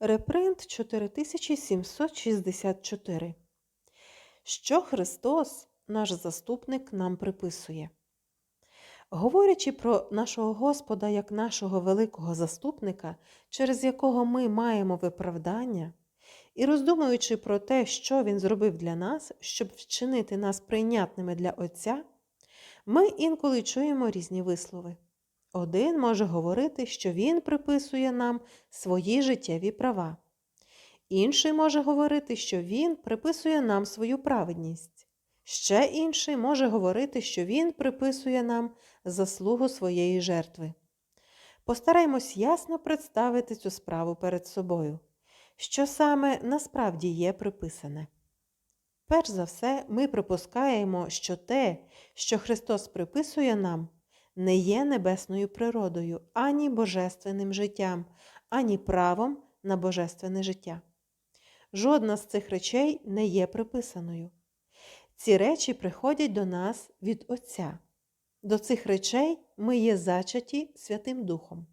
Репринт 4764. Що Христос, наш заступник, нам приписує? Говорячи про нашого Господа як нашого великого заступника, через якого ми маємо виправдання, і роздумуючи про те, що Він зробив для нас, щоб вчинити нас прийнятними для Отця, ми інколи чуємо різні вислови. Один може говорити, що він приписує нам свої життєві права. Інший може говорити, що він приписує нам свою праведність. Ще інший може говорити, що він приписує нам заслугу своєї жертви. Постараймось ясно представити цю справу перед собою, що саме насправді є приписане. Перш за все, ми припускаємо, що те, що Христос приписує нам, не є небесною природою, ані божественним життям, ані правом на божественне життя. Жодна з цих речей не є приписаною. Ці речі приходять до нас від Отця. До цих речей ми є зачаті Святим Духом.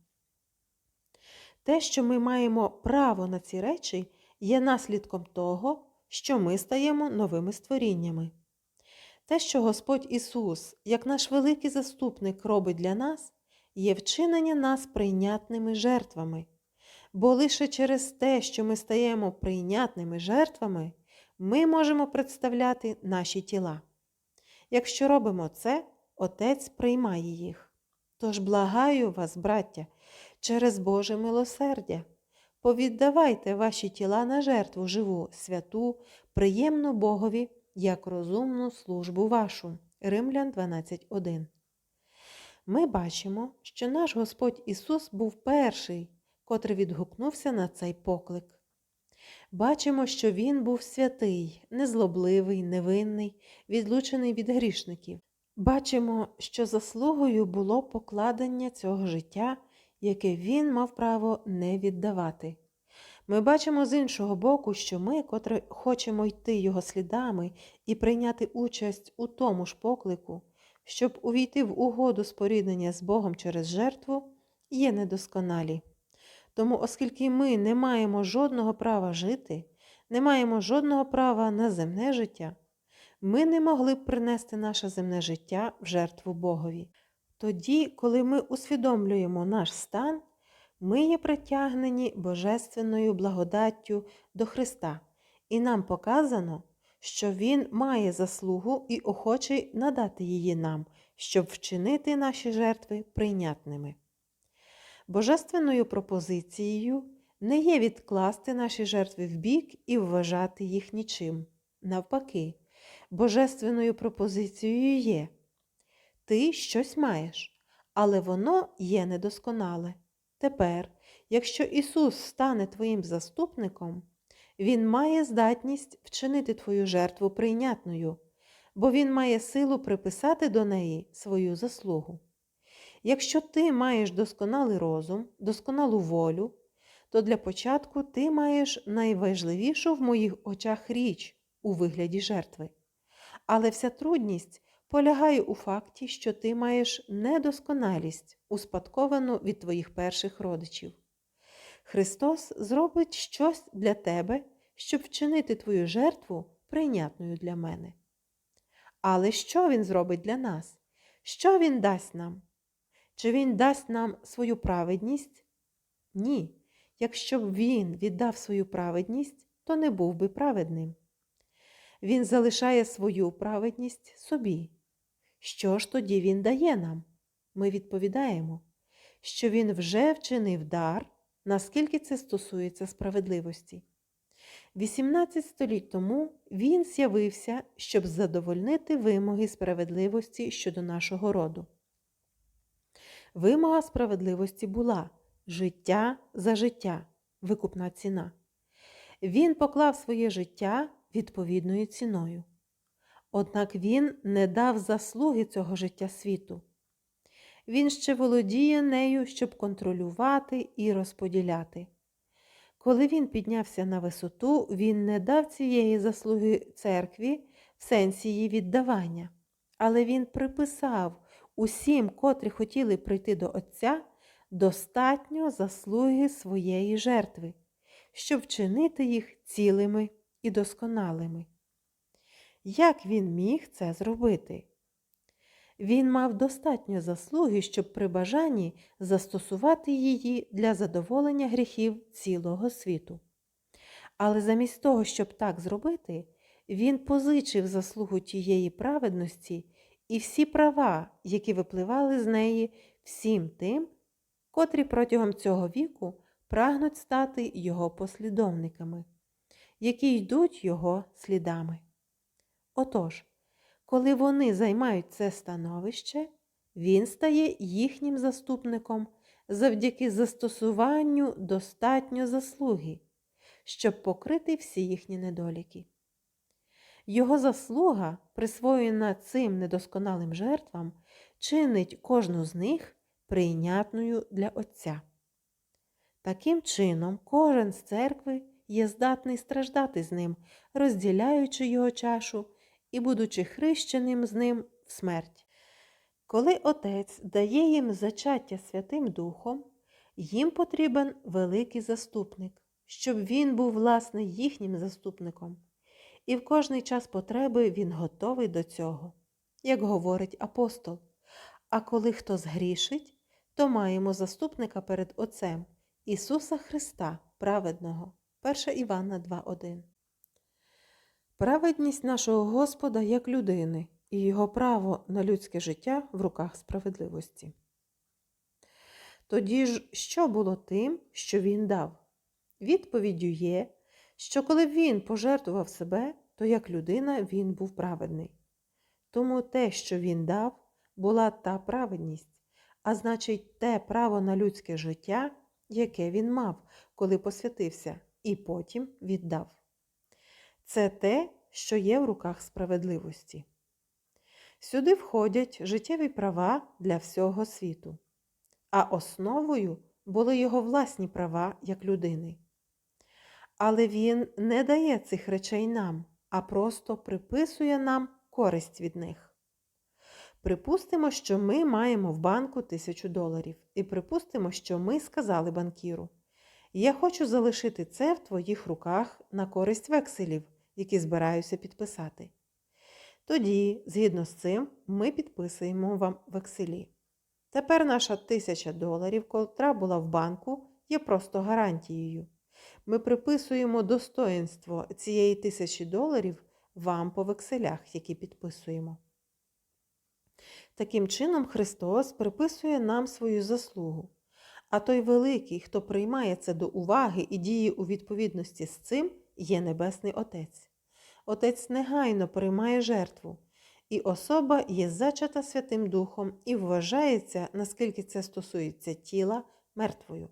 Те, що ми маємо право на ці речі, є наслідком того, що ми стаємо новими створіннями. Те, що Господь Ісус, як наш великий заступник, робить для нас, є вчинення нас прийнятними жертвами, бо лише через те, що ми стаємо прийнятними жертвами, ми можемо представляти наші тіла. Якщо робимо це, Отець приймає їх. Тож благаю вас, браття, через Боже милосердя, повіддавайте ваші тіла на жертву живу, святу, приємну Богові як розумну службу вашу. Римлян 12.1. Ми бачимо, що наш Господь Ісус був перший, котрий відгукнувся на цей поклик. Бачимо, що Він був святий, незлобливий, невинний, відлучений від грішників. Бачимо, що заслугою було покладення цього життя, яке він мав право не віддавати. Ми бачимо з іншого боку, що ми, котрі хочемо йти його слідами і прийняти участь у тому ж поклику, щоб увійти в угоду споріднення з Богом через жертву, є недосконалі. Тому, оскільки ми не маємо жодного права жити, не маємо жодного права на земне життя, ми не могли б принести наше земне життя в жертву Богові. Тоді, коли ми усвідомлюємо наш стан, ми є притягнені Божественною благодаттю до Христа, і нам показано, що Він має заслугу і охочий надати її нам, щоб вчинити наші жертви прийнятними. Божественною пропозицією не є відкласти наші жертви вбік і вважати їх нічим. Навпаки, божественною пропозицією є ти щось маєш, але воно є недосконале. Тепер, якщо Ісус стане твоїм заступником, Він має здатність вчинити твою жертву прийнятною, бо Він має силу приписати до неї свою заслугу. Якщо ти маєш досконалий розум, досконалу волю, то для початку ти маєш найважливішу в моїх очах річ у вигляді жертви. Але вся трудність полягає у факті, що ти маєш недосконалість, успадковану від твоїх перших родичів. Христос зробить щось для тебе, щоб вчинити твою жертву прийнятною для мене. Але що Він зробить для нас? Що Він дасть нам? Чи Він дасть нам свою праведність? Ні. Якщо б Він віддав свою праведність, то не був би праведним. Він залишає свою праведність собі. Що ж тоді Він дає нам? Ми відповідаємо, що Він вже вчинив дар, наскільки це стосується справедливості. 18 століть тому Він з'явився, щоб задовольнити вимоги справедливості щодо нашого роду. Вимога справедливості була життя за життя, викупна ціна. Він поклав своє життя відповідною ціною. Однак він не дав заслуги цього життя світу. Він ще володіє нею, щоб контролювати і розподіляти. Коли він піднявся на висоту, він не дав цієї заслуги церкві в сенсі її віддавання, але він приписав усім, котрі хотіли прийти до Отця, достатньо заслуги своєї жертви, щоб вчинити їх цілими і досконалими. Як він міг це зробити? Він мав достатньо заслуги, щоб при бажанні застосувати її для задоволення гріхів цілого світу. Але замість того, щоб так зробити, він позичив заслугу тієї праведності і всі права, які випливали з неї всім тим, котрі протягом цього віку прагнуть стати його послідовниками, які йдуть його слідами. Отож, коли вони займають це становище, він стає їхнім заступником завдяки застосуванню достатньо заслуги, щоб покрити всі їхні недоліки. Його заслуга, присвоєна цим недосконалим жертвам, чинить кожну з них прийнятною для Отця. Таким чином, кожен з церкви є здатний страждати з ним, розділяючи його чашу і будучи хрещеним з ним в смерть. Коли Отець дає їм зачаття Святим Духом, їм потрібен великий заступник, щоб він був, власне, їхнім заступником. І в кожний час потреби він готовий до цього, як говорить апостол. А коли хто згрішить, то маємо заступника перед Отцем Ісуса Христа, праведного. 1 Івана 2.1 Праведність нашого Господа як людини і Його право на людське життя в руках справедливості. Тоді ж, що було тим, що він дав? Відповіддю є, що коли він пожертвував себе, то як людина він був праведний. Тому те, що він дав, була та праведність, а значить, те право на людське життя, яке він мав, коли посвятився, і потім віддав. Це те, що є в руках справедливості. Сюди входять життєві права для всього світу, а основою були його власні права як людини. Але він не дає цих речей нам, а просто приписує нам користь від них. Припустимо, що ми маємо в банку тисячу доларів, і припустимо, що ми сказали банкіру: Я хочу залишити це в твоїх руках на користь векселів, які збираюся підписати. Тоді, згідно з цим, ми підписуємо вам векселі. Тепер наша тисяча доларів, котра була в банку, є просто гарантією. Ми приписуємо достоїнство цієї тисячі доларів вам по векселях, які підписуємо. Таким чином, Христос приписує нам свою заслугу. А той великий, хто приймає це до уваги і діє у відповідності з цим, є Небесний Отець. Отець негайно приймає жертву, і особа є зачата Святим Духом і вважається, наскільки це стосується тіла, мертвою.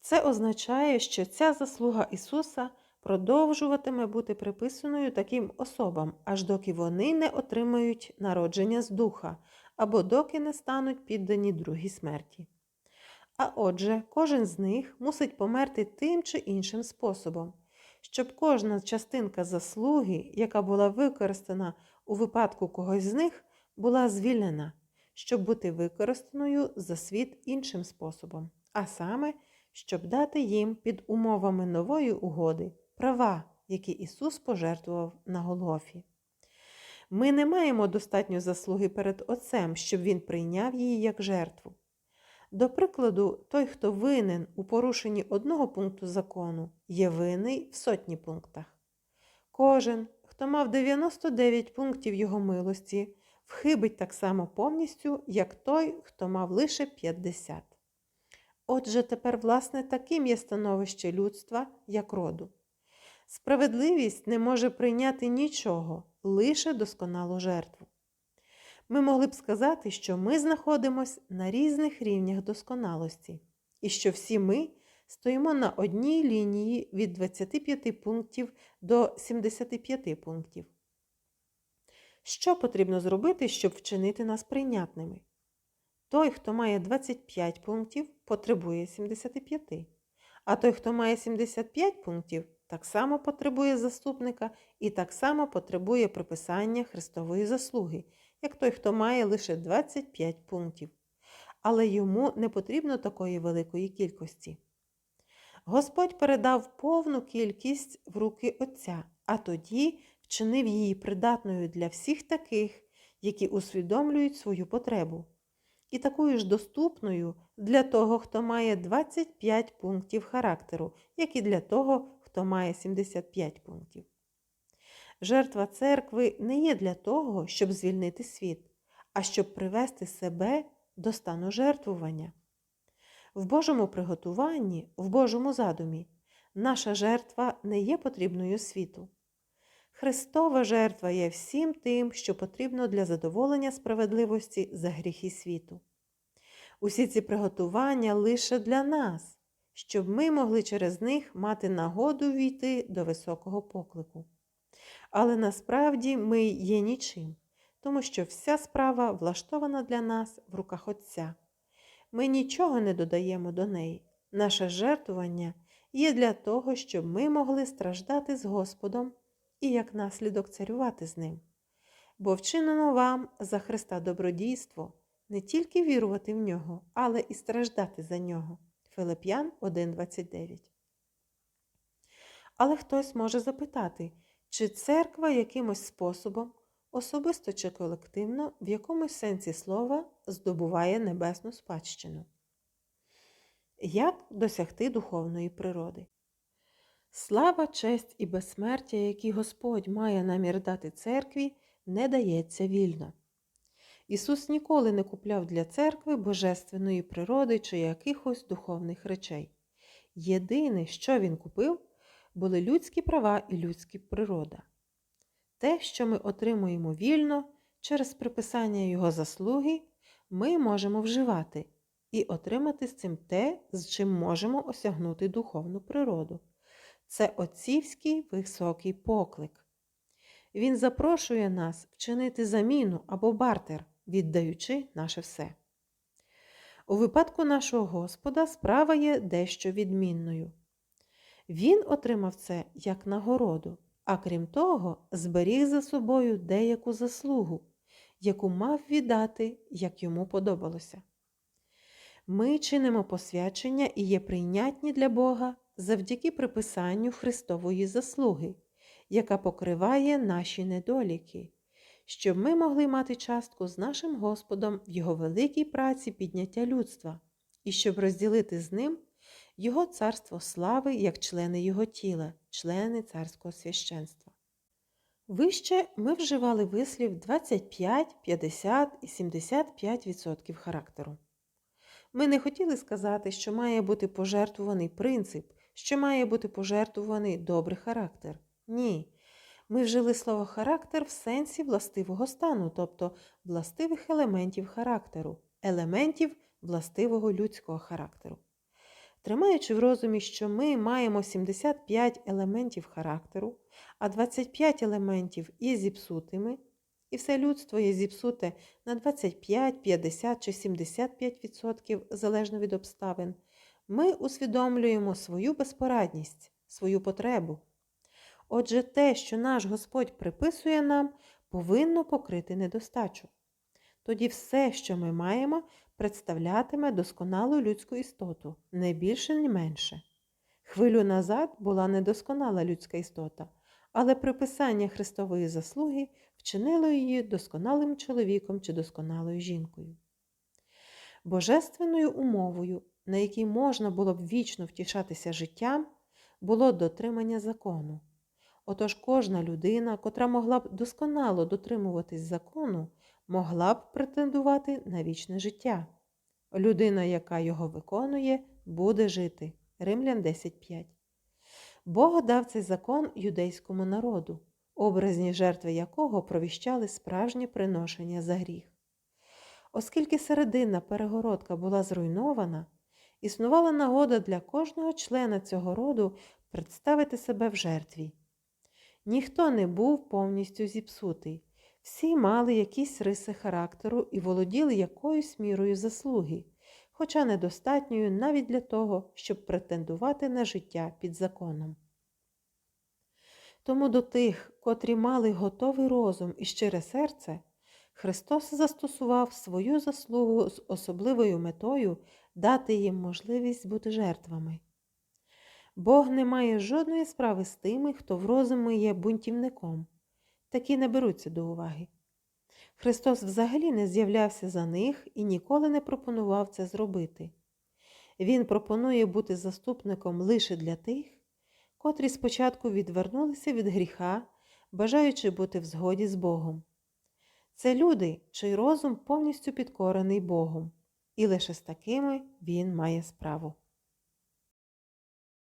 Це означає, що ця заслуга Ісуса продовжуватиме бути приписаною таким особам, аж доки вони не отримають народження з духа або доки не стануть піддані другій смерті. А отже, кожен з них мусить померти тим чи іншим способом, щоб кожна частинка заслуги, яка була використана у випадку когось з них, була звільнена, щоб бути використаною за світ іншим способом, а саме, щоб дати їм під умовами нової угоди права, які Ісус пожертвував на Голгофі. Ми не маємо достатньо заслуги перед Отцем, щоб Він прийняв її як жертву. До прикладу, той, хто винен у порушенні одного пункту закону, є винний в сотні пунктах. Кожен, хто мав 99 пунктів його милості, вхибить так само повністю, як той, хто мав лише 50. Отже, тепер, власне, таким є становище людства, як роду. Справедливість не може прийняти нічого, лише досконалу жертву. Ми могли б сказати, що ми знаходимося на різних рівнях досконалості, і що всі ми стоїмо на одній лінії від 25 пунктів до 75 пунктів. Що потрібно зробити, щоб вчинити нас прийнятними? Той, хто має 25 пунктів, потребує 75, а той, хто має 75 пунктів, так само потребує заступника і так само потребує приписання Христової заслуги, як той, хто має лише 25 пунктів. Але йому не потрібно такої великої кількості. Господь передав повну кількість в руки Отця, а тоді вчинив її придатною для всіх таких, які усвідомлюють свою потребу, і такою ж доступною для того, хто має 25 пунктів характеру, як і для того, хто має 75 пунктів. Жертва церкви не є для того, щоб звільнити світ, а щоб привести себе до стану жертвування. В Божому приготуванні, в Божому задумі, наша жертва не є потрібною світу. Христова жертва є всім тим, що потрібно для задоволення справедливості за гріхи світу. Усі ці приготування лише для нас, щоб ми могли через них мати нагоду війти до високого поклику. Але насправді ми є нічим, тому що вся справа влаштована для нас в руках Отця. Ми нічого не додаємо до неї. Наше жертвування є для того, щоб ми могли страждати з Господом і як наслідок царювати з ним. Бо вчинено вам за Христа добродійство не тільки вірувати в нього, але і страждати за нього. Филип'ян 1,29. Але хтось може запитати, чи церква якимось способом, особисто чи колективно, в якомусь сенсі слова здобуває небесну спадщину. Як досягти духовної природи? Слава, честь і безсмертя, які Господь має намір дати церкві, не дається вільно. Ісус ніколи не купляв для церкви божественної природи чи якихось духовних речей. Єдине, що Він купив, були людські права і людська природа. Те, що ми отримуємо вільно через приписання Його заслуги, ми можемо вживати і отримати з цим те, з чим можемо осягнути духовну природу. Це отцівський високий поклик. Він запрошує нас вчинити заміну або бартер, віддаючи наше все. У випадку нашого Господа справа є дещо відмінною. Він отримав це як нагороду, а крім того, зберіг за собою деяку заслугу, яку мав віддати, як йому подобалося. Ми чинимо посвячення і є прийнятні для Бога завдяки приписанню Христової заслуги, яка покриває наші недоліки, щоб ми могли мати частку з нашим Господом в Його великій праці підняття людства і щоб розділити з ним Його царство слави як члени Його тіла, члени царського священства. Вище ми вживали вислів 25, 50 і 75% характеру. Ми не хотіли сказати, що має бути пожертвуваний принцип, що має бути пожертвуваний добрий характер. Ні. Ми вжили слово характер в сенсі властивого стану, тобто властивих елементів характеру, елементів властивого людського характеру. Тримаючи в розумі, що ми маємо 75 елементів характеру, а 25 елементів є зіпсутими, і все людство є зіпсуте на 25, 50 чи 75% залежно від обставин, ми усвідомлюємо свою безпорадність, свою потребу. Отже, те, що наш Господь приписує нам, повинно покрити недостачу. Тоді все, що ми маємо, представлятиме досконалу людську істоту, не більше, ні менше. Хвилю назад була недосконала людська істота, але приписання Христової заслуги вчинило її досконалим чоловіком чи досконалою жінкою. Божественною умовою, на якій можна було б вічно втішатися життям, було дотримання закону. Отож кожна людина, котра могла б досконало дотримуватись закону, могла б претендувати на вічне життя. Людина, яка його виконує, буде жити. Римлян 10.5. Бог дав цей закон юдейському народу, образні жертви якого провіщали справжнє приношення за гріх. Оскільки серединна перегородка була зруйнована, існувала нагода для кожного члена цього роду представити себе в жертві. Ніхто не був повністю зіпсутий, всі мали якісь риси характеру і володіли якоюсь мірою заслуги, хоча недостатньою навіть для того, щоб претендувати на життя під законом. Тому до тих, котрі мали готовий розум і щире серце, Христос застосував свою заслугу з особливою метою дати їм можливість бути жертвами. Бог не має жодної справи з тими, хто в розумі є бунтівником. Такі не беруться до уваги. Христос взагалі не з'являвся за них і ніколи не пропонував це зробити. Він пропонує бути заступником лише для тих, котрі спочатку відвернулися від гріха, бажаючи бути в згоді з Богом. Це люди, чий розум повністю підкорений Богом, і лише з такими він має справу.